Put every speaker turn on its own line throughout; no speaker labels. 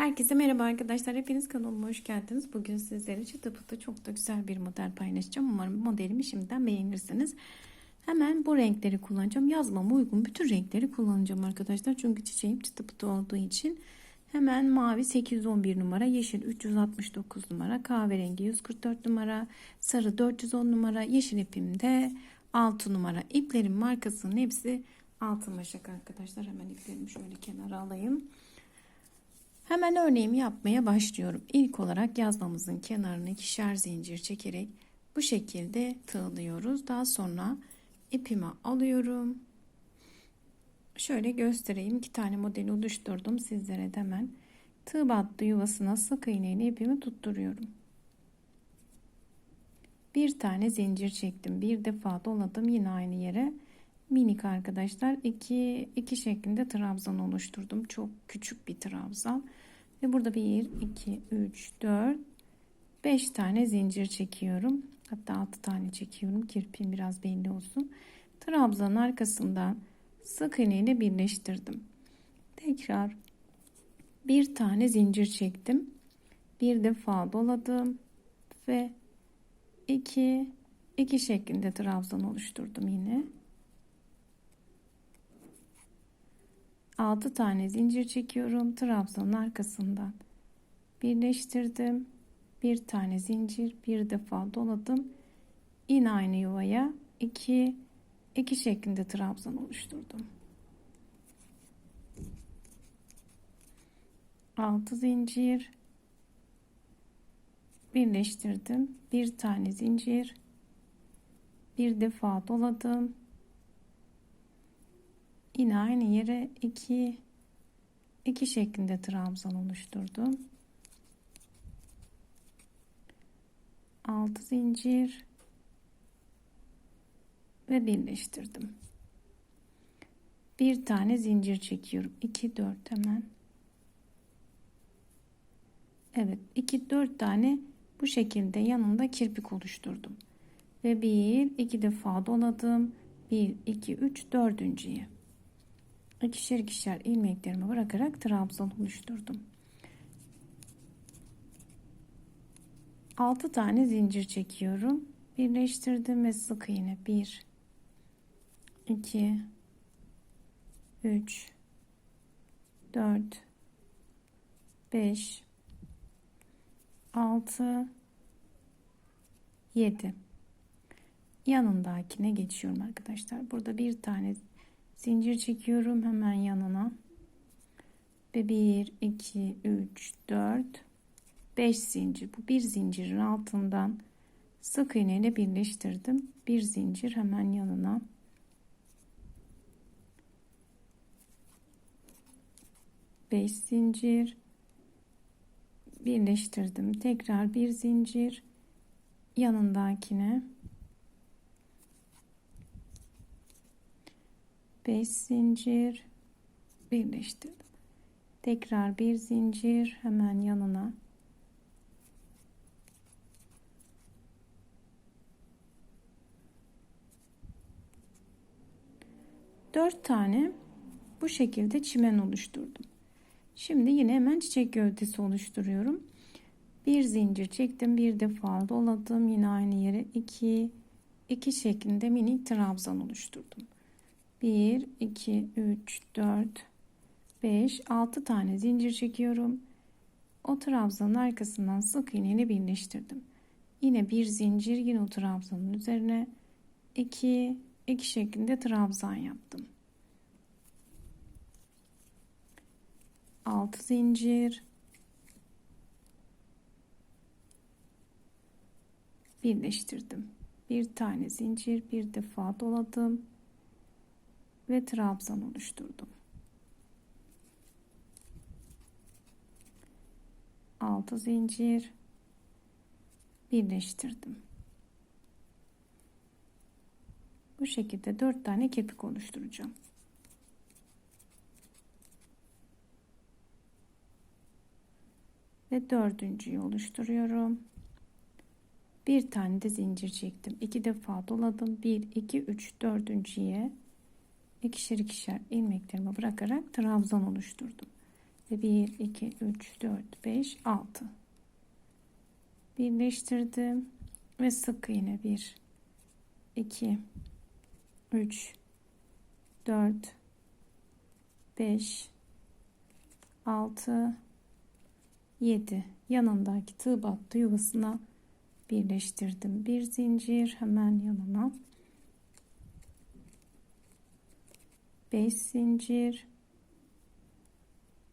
Herkese merhaba arkadaşlar. Hepiniz kanalıma hoş geldiniz. Bugün sizlere çıtı pıtı çok da güzel bir model paylaşacağım. Umarım modelimi şimdiden beğenirsiniz. Hemen bu renkleri kullanacağım. Yazmama uygun bütün renkleri kullanacağım arkadaşlar. Çünkü çiçeğim çıtı pıtı olduğu için. Hemen mavi 811 numara, yeşil 369 numara, kahverengi 144 numara, sarı 410 numara, yeşil ipimde 6 numara. İplerin markasının hepsi altın başak arkadaşlar. Hemen iplerimi şöyle kenara alayım. Hemen örneğimi yapmaya başlıyorum. İlk olarak yazmamızın kenarına ikişer zincir çekerek bu şekilde tığlıyoruz. Daha sonra ipimi alıyorum. Şöyle göstereyim. İki tane model oluşturdum. Sizlere de hemen tığ battı yuvasına sık iğneyle ipimi tutturuyorum. Bir tane zincir çektim. Bir defa doladım yine aynı yere. Minik arkadaşlar iki, iki şeklinde trabzan oluşturdum. Çok küçük bir trabzan. Ve burada 1, 2, 3, 4, 5 tane zincir çekiyorum. Hatta 6 tane çekiyorum. Kirpiğim biraz belli olsun. Trabzanın arkasından sık iğne ile birleştirdim. Tekrar bir tane zincir çektim. Bir defa doladım ve 2 2 şeklinde trabzan oluşturdum yine. 6 tane zincir çekiyorum. Trabzanın arkasından birleştirdim. Bir tane zincir, bir defa doladım. Yine aynı yuvaya 2 2 şeklinde trabzan oluşturdum. 6 zincir birleştirdim. Bir tane zincir, bir defa doladım Yine aynı yere 2 2 şeklinde trabzan oluşturdum. 6 zincir ve birleştirdim. Bir tane zincir çekiyorum. 2 4 hemen. Evet, 2 4 tane bu şekilde yanında kirpik oluşturdum. Ve bir iki defa doladım. 1 2 3 dördüncüye ikişer ikişer ilmeklerimi bırakarak trabzan oluşturdum. 6 tane zincir çekiyorum. Birleştirdim ve sık iğne 1 2 3 4 5 6 7 yanındakine geçiyorum arkadaşlar. Burada bir tane zincir çekiyorum hemen yanına. Ve 1 2 3 4 5 zincir. Bu bir zincirin altından sık iğne ile birleştirdim. Bir zincir hemen yanına. Beş zincir. Birleştirdim. Tekrar bir zincir. Yanındakine 5 zincir birleştirdim. Tekrar bir zincir hemen yanına dört tane bu şekilde çimen oluşturdum. Şimdi yine hemen çiçek gövdesi oluşturuyorum. Bir zincir çektim, bir defa doladım. Yine aynı yere iki iki şeklinde minik trabzan oluşturdum. 1 2 3 4 5 6 tane zincir çekiyorum. O trabzanın arkasından sık iğne ile birleştirdim. Yine bir zincir yine o trabzanın üzerine 2 2 şeklinde trabzan yaptım. 6 zincir. Birleştirdim. Bir tane zincir bir defa doladım ve trabzan oluşturdum. 6 zincir birleştirdim. Bu şekilde 4 tane kepik oluşturacağım. Ve dördüncüyü oluşturuyorum. Bir tane de zincir çektim. iki defa doladım. 1 2 3 dördüncüye ikişer ikişer ilmeklerimi bırakarak trabzan oluşturdum. Ve 1, 2, 3, 4, 5, 6. Birleştirdim. Ve sık iğne 1, 2, 3, 4, 5, 6, 7. Yanındaki tığ battı yuvasına birleştirdim. Bir zincir hemen yanına. 5 zincir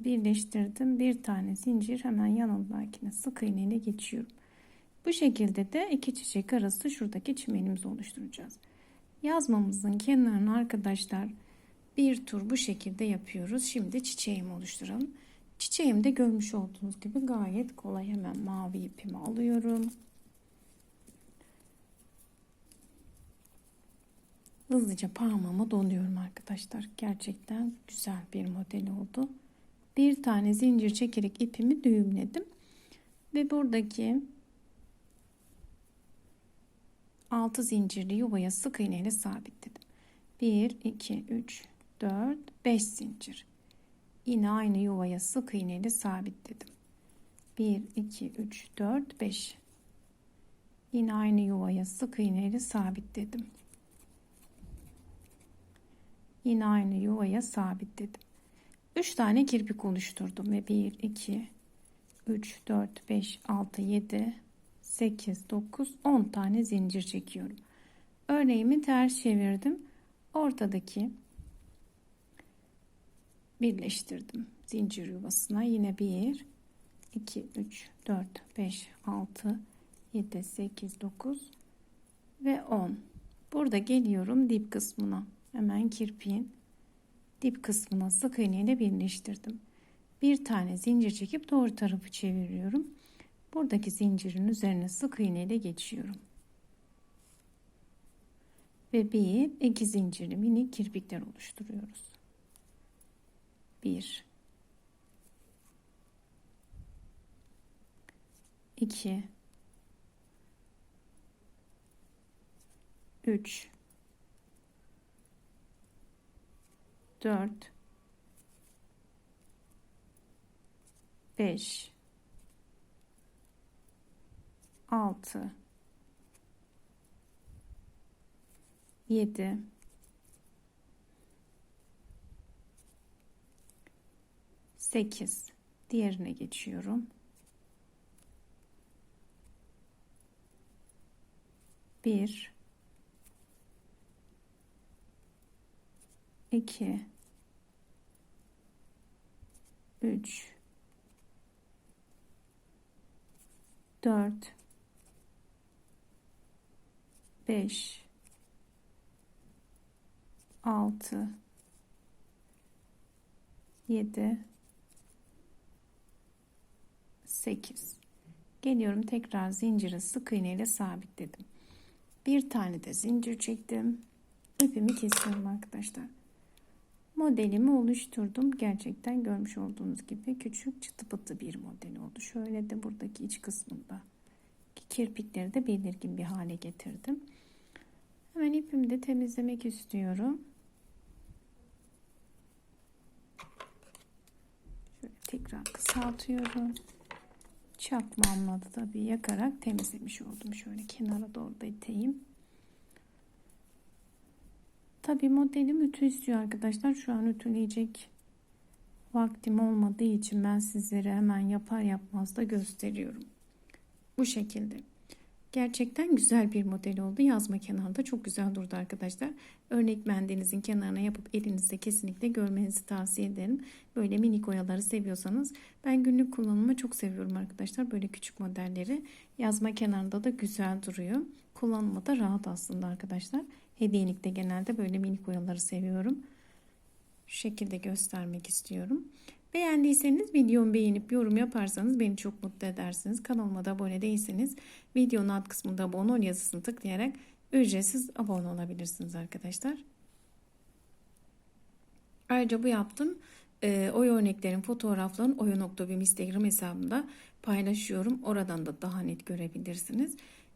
birleştirdim. Bir tane zincir hemen yanındakine sık iğne ile geçiyorum. Bu şekilde de iki çiçek arası şuradaki çimenimizi oluşturacağız. Yazmamızın kenarını arkadaşlar bir tur bu şekilde yapıyoruz. Şimdi çiçeğimi oluşturalım. Çiçeğimde görmüş olduğunuz gibi gayet kolay. Hemen mavi ipimi alıyorum. Hızlıca parmağıma doluyorum arkadaşlar. Gerçekten güzel bir model oldu. Bir tane zincir çekerek ipimi düğümledim. Ve buradaki 6 zincirli yuvaya sık iğne ile sabitledim. 1, 2, 3, 4, 5 zincir. Yine aynı yuvaya sık iğne ile sabitledim. 1, 2, 3, 4, 5. Yine aynı yuvaya sık iğne ile sabitledim. Yine aynı yuvaya sabitledim. 3 tane kirpik oluşturdum ve 1, 2, 3, 4, 5, 6, 7, 8, 9, 10 tane zincir çekiyorum. Örneğimi ters çevirdim. Ortadaki birleştirdim zincir yuvasına. Yine 1, 2, 3, 4, 5, 6, 7, 8, 9 ve 10. Burada geliyorum dip kısmına. Hemen kirpiğin dip kısmına sık iğne ile birleştirdim. Bir tane zincir çekip doğru tarafı çeviriyorum. Buradaki zincirin üzerine sık iğne ile geçiyorum. Ve bir iki zincirli minik kirpikler oluşturuyoruz. Bir, iki, üç, dört, beş, altı, yedi, sekiz. Diğerine geçiyorum. Bir, iki, üç, dört, beş, altı, yedi, sekiz. Geliyorum tekrar zinciri sık iğne ile sabitledim. Bir tane de zincir çektim. İpimi kesiyorum arkadaşlar. Modelimi oluşturdum. Gerçekten görmüş olduğunuz gibi küçük çıtı pıtı bir model oldu. Şöyle de buradaki iç kısmında kirpikleri de belirgin bir hale getirdim. Hemen ipimi de temizlemek istiyorum. Şöyle tekrar kısaltıyorum. Çakmamla da tabii yakarak temizlemiş oldum. Şöyle kenara doğru da iteyim. Tabii modelim ütü istiyor arkadaşlar. Şu an ütüleyecek vaktim olmadığı için ben sizlere hemen yapar yapmaz da gösteriyorum. Bu şekilde. Gerçekten güzel bir model oldu. Yazma kenarında çok güzel durdu arkadaşlar. Örnek mendenizin kenarına yapıp elinizde kesinlikle görmenizi tavsiye ederim. Böyle minik oyaları seviyorsanız ben günlük kullanımı çok seviyorum arkadaşlar. Böyle küçük modelleri yazma kenarında da güzel duruyor. Kullanımı da rahat aslında arkadaşlar. Hediyelikte genelde böyle minik oyaları seviyorum. Şu şekilde göstermek istiyorum. Beğendiyseniz videomu beğenip yorum yaparsanız beni çok mutlu edersiniz. Kanalıma da abone değilseniz videonun alt kısmında abone ol yazısını tıklayarak ücretsiz abone olabilirsiniz arkadaşlar. Ayrıca bu yaptım. E, oy örneklerin fotoğraflarını oyo.bim Instagram hesabında paylaşıyorum. Oradan da daha net görebilirsiniz.